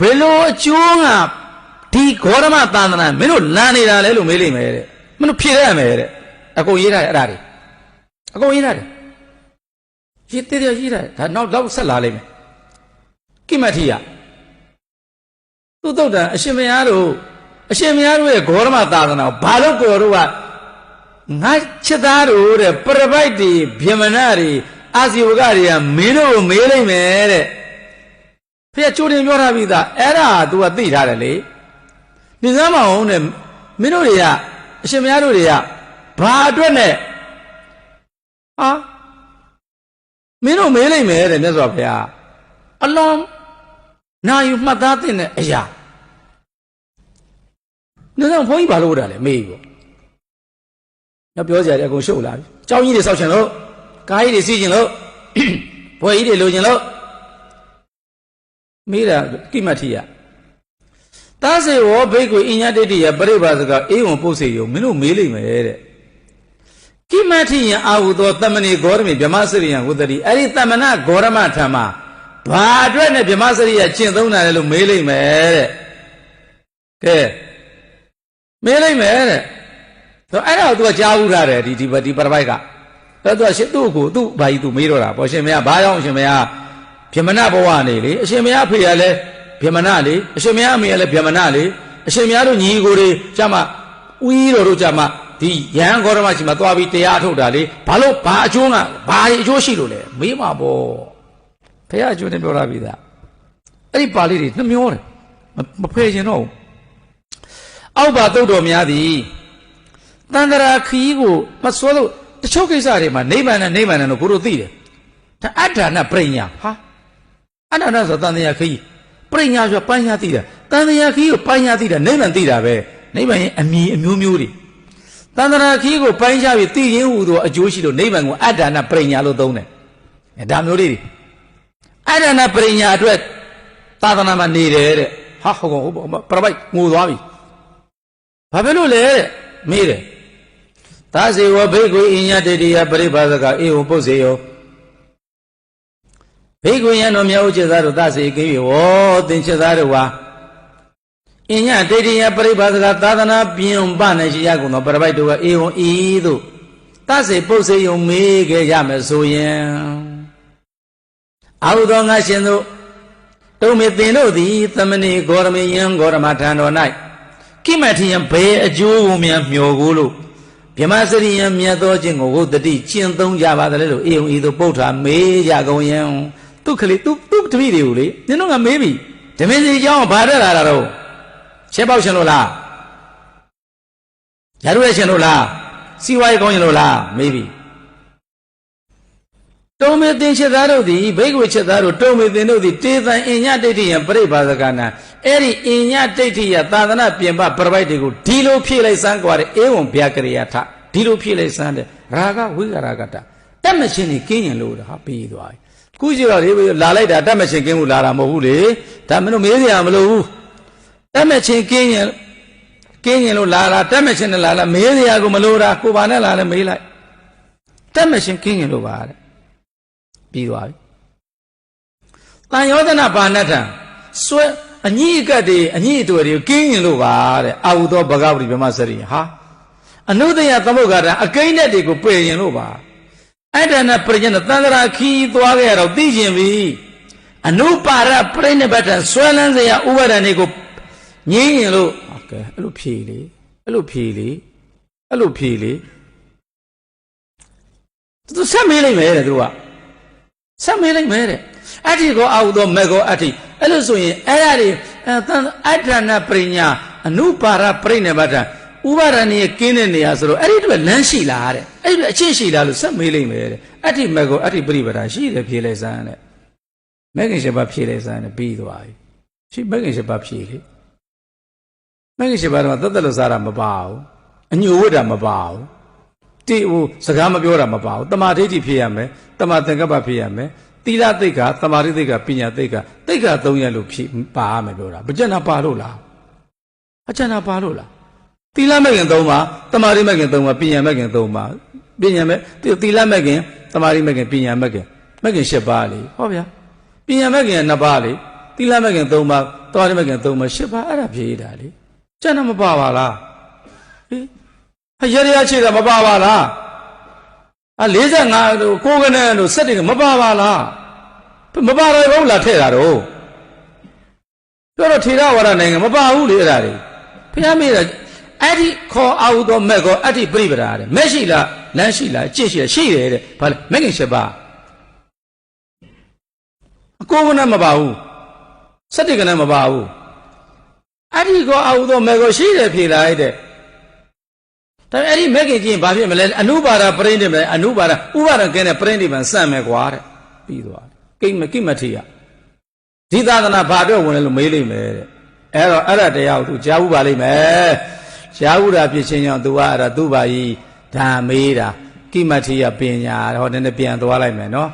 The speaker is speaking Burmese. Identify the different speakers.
Speaker 1: ဘယ်လိုအကျိုးကဒီဂေါရမသာသနာမင်းတို့လမ်းနေတာလဲလို့မေးလိမ့်မယ်တဲ့မင်းတို့ဖြေရမယ်တဲ့အကုန်ရေးထားတယ်အဲ့ဒါတွေအကုန်ရေးထားတယ်ရေးသေးတယ်ရေးထားတယ်ဒါနောက်တော့ဆက်လာလိမ့်မယ်ကိမတိယသူတုတ်တန်အရှင်မယားတို့အရှင်မယားတို့ရဲ့ဂေါရမသာသနာကိုဘာလို့ကိုယ်တို့ကငါချစ်သားတို့တဲ့ပရပိုက်တွေဗြဟ္မဏတွေအာဇီဝကတွေကမင်းတို့ကိုမေးလိုက်မယ်တဲ့ ဖေကကြိုတင်ပြောထားပြီးသားအဲ့ဒါ तू ကသိထားတယ်လေနေစမ်းမအောင်တဲ့မင်းတို့တွေကအရှင်မယားတို့တွေကဘာအတွက်နဲ့ဟာမင်းတို့မေးလိုက်မယ်တဲ့မြတ်စွာဘုရားအလွန်နာယူမှတ်သားတဲ့အရာနေစမ်းဘုန်းကြီးဘာလို့ဝတ်တာလဲမေးပေါ့ညပြောကြတယ်အကုန်ရှုပ်လာပြီเจ้าကြီးတွေစောက်ချင်လို့ကားကြီးတွေစီးချင်လို့ ဘွယ်ကြီးတွေလိုချင်လို့ မေးတာကိမတ်ထိယသာစေဝဘိက္ခုအညတတိယပရိပါစကအေဝံပုတ်စေယမင်းတို့မေးလိမ့်မယ်တဲ့ကိမတ်ထိယအာဟုသောတမဏေဂေါရမေဗြဟ္မစရိယံဝတ္တိအဲ့ဒီတမဏဂေါရမထံမှာဘာအတွက်နဲ့ဗြဟ္မစရိယကျင့်သုံးတာလဲလို့မေးလိမ့်မယ်တဲ့ကဲမေးလိမ့်မယ်တဲ့ဆိုအဲ့ဒါကို तू ကကြားဘူးထားတယ်ဒီဒီဒီပရပိုက်ကအဲ့တော့ရှင်သူ့ကိုသူ့ဘာကြီးသူမေးတော့တာပေါ့ရှင်မရဘာကြောင့်ရှင်မရ ဗြဟ္မဏဘဝနေလေအရှင်မရဖေရလဲဗြဟ္မဏလေအရှင်မရအမေရလဲဗြဟ္မဏလေအရှင်မရတို့ညီကိုတွေကြမှာဥကြီးတော်တို့ကြမှာဒီယဟန်ဂေါရမရှိမှာသွားပြီးတရားထုတ်တာလေဘာလို့ဘာအကျိုးကဘာအကျိုးရှိလို့လဲမေးမှာပေါ့ဖះအကျိုးနဲ့ပြောတာပြီသားအဲ့ဒီပါဠိတွေနှမျောတယ်မဖယ်ကျင်တော့ဘူးအောက်ပါတုတ်တော်များသည်တန္တရာခီးကိုမစွဲလို့တချို့ကိစ္စတွေမှာနိဗ္ဗာန်နဲ့နိဗ္ဗာန်နဲ့တော့ကိုတို့သိတယ်ဒါအဋ္ဌာဏပရိညာဟာ အဋ္ဌာဏဆိုတန်တရားခီးပရိညာဆိုပညာသိတာတန်တရားခီးကိုပညာသိတာနိဗ္ဗာန်သိတာပဲနိဗ္ဗာန်ရဲ့အမည်အမျိုးမျိုးတွေတန်တရားခီးကိုပိုင်းခြားပြီးသိရင်းဟူသောအကျိုးရှိလို့နိဗ္ဗာန်ကိုအဋ္ဌာဏပရိညာလို့သုံးတယ်အဲဒါမျိုးလေးတွေအဋ္ဌာဏပရိညာအတွက်သာသနာမှာနေတယ်တဲ့ဟာဟုတ်ကောဟုတ်ပါပရပိုက်ငိုသွားပြီဘာဖြစ်လို့လဲတဲ့မေးတယ်သာစေဝဘိက္ခုအညတတိယပရိပါဒကအေဝပုတ်စေယော ဘိက္ခုယံတော်မြတ်ဥစ္စေသားတို့သစေကိဝောသင်္ချသားတို့ဟာအညတတိယပရိပါဒကသာသနာပြင်ပနေရှိရကုန်သောပရပိုက်တို့ကအေဝံဤသို့သစေပုတ်စေယုံမေးခဲ့ရမယ်ဆိုရင်အာဟုသောငါရှင်တို့တုံမေသင်တို့သည်သမဏေဂေါရမေယံဂေါရမထံတော်၌ကိမထေယံဘယ်အကျိုးကိုများမျှော်ကိုလို့ဗြဟ္မစရိယံမြတ်သောခြင်းကိုဝုတ္တိကျင့်သုံးကြပါသလဲလို့အေုံဤသို့ပုဋ္ဌာမေးကြကုန်ယံ သူ့ကလေးသူ့သူ့တပည့်တွေကိုလေနင်တို့ကမေးပြီဓမင်းစီကျောင်းဘာတက်လာတာတော့ရှဲပေါက်ရှင်လို့လားရရွေးရှင်လို့လားစီဝါရေးကောင်းရှင်လို့လားမေးပြီတုံမေသင်ချက်သားတို့သည်ဘိက္ခုချက်သားတို့တုံမေသင်တို့သည်တေသံအညဒိဋ္ဌိယံပြိဘာသကနာအဲ့ဒီအညဒိဋ္ဌိယသာသနာပြင်ပပြပိုက်တွေကိုဒီလိုဖြည့်လိုက်စမ်းကြတဲ့အေဝံဗျာကရိယာထဒီလိုဖြည့်လိုက်စမ်းတဲ့ရာဂဝိကရာဂတတက်မရှင်နေကင်းရင်လို့ဟာပြီးသွားပြီ ခုကြည့်တော့လေလာလိုက်တာတက်မချင်းကင်းမှုလာတာမဟုတ်ဘူးလေဒါမင်းတို့မေးစရာမလိုဘူးတက်မချင်းကင်းရင်ကင်းရင်လို့လာတာတက်မချင်းနဲ့လာလာမေးစရာကိုမလိုတာကိုပါနဲ့လာလဲမေးလိုက်တက်မချင်းကင်းရင်လို့ပါတဲ့ပြီးသွားပြီတန်ယောဒနာပါဏထံဆွဲအညိအကတ်တွေအညိအတွေ့တွေကင်းရင်လို့ပါတဲ့အာဟုသောဘဂဝတိဗြဟ္မစရိဟာအနုတယသမုဂ္ဂရအကိန်းတဲ့တွေကိုပယ်ရင်လို့ပါ အဲ့ဒါနဲ့ပြိဉ္စသန္တရာခီးသွားခဲ့ရတော့သိကျင်ပြီအနုပါရပြိဋိဘတ်တံဆွဲလန်းစရာဥပါဒဏ်တွေကိုငြင်းရင်လို့ကဲအဲ့လိုဖြေလေအဲ့လိုဖြေလေအဲ့လိုဖြေလေသူဆက်မေးလိုက်မယ်တဲ့သူကဆက်မေးလိုက်မယ်တဲ့အဋ္ဌိကောအာဟုသောမေကောအဋ္ဌိအဲ့လိုဆိုရင်အဲ့ဒါတွေအဋ္ဌနာပရိညာအနုပါရပြိဋိဘတ်တံဥပါဒဏ်တွေကင်းတဲ့နေရာဆိုတော့အဲ့ဒီတော့လမ်းရှိလားတဲ့ ဒီအချင်းရှိလားလို့ဆက်မေးလိုက်မယ်တဲ့အတ္တိမေကောအတ္တိပရိပဒရှိတယ်ဖြေလိုက်စမ်းတဲ့မဂ္ဂင်ရှိပါဖြေလိုက်စမ်းတဲ့ပြီးသွားပြီရှိမဂ္ဂင်ရှိပါဖြေလေမဂ္ဂင်ရှိပါတော့တသက်လို့စားတာမပါဘူးအညိုဝတ်တာမပါဘူးတိဟိုစကားမပြောတာမပါဘူးတမာဒိဋ္ဌိဖြစ်ရမယ်တမာသင်္ကပ္ပဖြစ်ရမယ်သီလသိက္ခာသမာဓိသိက္ခာပညာသိက္ခာသိက္ခာ၃ရပ်လို့ဖြစ်ပါရမယ်ပြောတာဗကြနာပါလို့လားအကျနာပါလို့လားသီလမဲ့ခင်၃ပါးသမာဓိမဲ့ခင်၃ပါးပညာမဲ့ခင်၃ပါး ပညာမဲ့သီလမဲ့ခင်သမာဓိမဲ့ခင်ပညာမဲ့ခင်မဲ့ခင်၈ပါးလေဟောဗျာပညာမဲ့ခင်က၂ပါးလေသီလမဲ့ခင်၃ပါးသွားတယ်မခင်သုံးမရှစ်ပါအဲ့ဒါဖြေးတာလေကျန်တော့မပါပါလားဟေးဟာရရချေတာမပါပါလားအာ45တို့ကိုကနဲ့တို့7တွေကမပါပါလားမပါတော့ဘုလားထဲ့တာတော့ပြောတော့ထေရဝါဒနိုင်ငံမပါဘူးလေအဲ့ဒါတွေဖះမေးတာ အဲ့ဒီခေါ်အောင်တော့မက်ကောအဲ့ဒီပြိပဒါတဲ့မက်ရှိလားလမ်းရှိလားအကျင့်ရှိလားရှိတယ်တဲ့ဘာလဲမက်ကင်ရှစ်ပါအကိုကနဲ့မပါဘူးစက်တကနဲ့မပါဘူးအဲ့ဒီကောအောင်တော့မက်ကောရှိတယ်ဖြေလိုက်တဲ့ဒါပေမဲ့အဲ့ဒီမက်ကင်ကျင့်ဘာဖြစ်မလဲအနုပါဒပရိနိဗ္ဗာန်အနုပါဒဥပါဒကဲနဲ့ပရိနိဗ္ဗာန်စံမယ်ကွာတဲ့ပြီးသွားတယ်ကိမကိမထေရဒီသာသနာဘာအတွက်ဝင်လဲလို့မေးလိမ့်မယ်တဲ့အဲ့တော့အဲ့ဒါတရားကိုသူကြားဘူးပါလိမ့်မယ် ကြားဘူးတာဖြစ်ချင်းကြောင့်သူကအဲ့ဒါသူ့ဘာကြီးဓာမေးတာကိမထေရပညာဟောနည်းနည်းပြန်သွားလိုက်မယ်နော်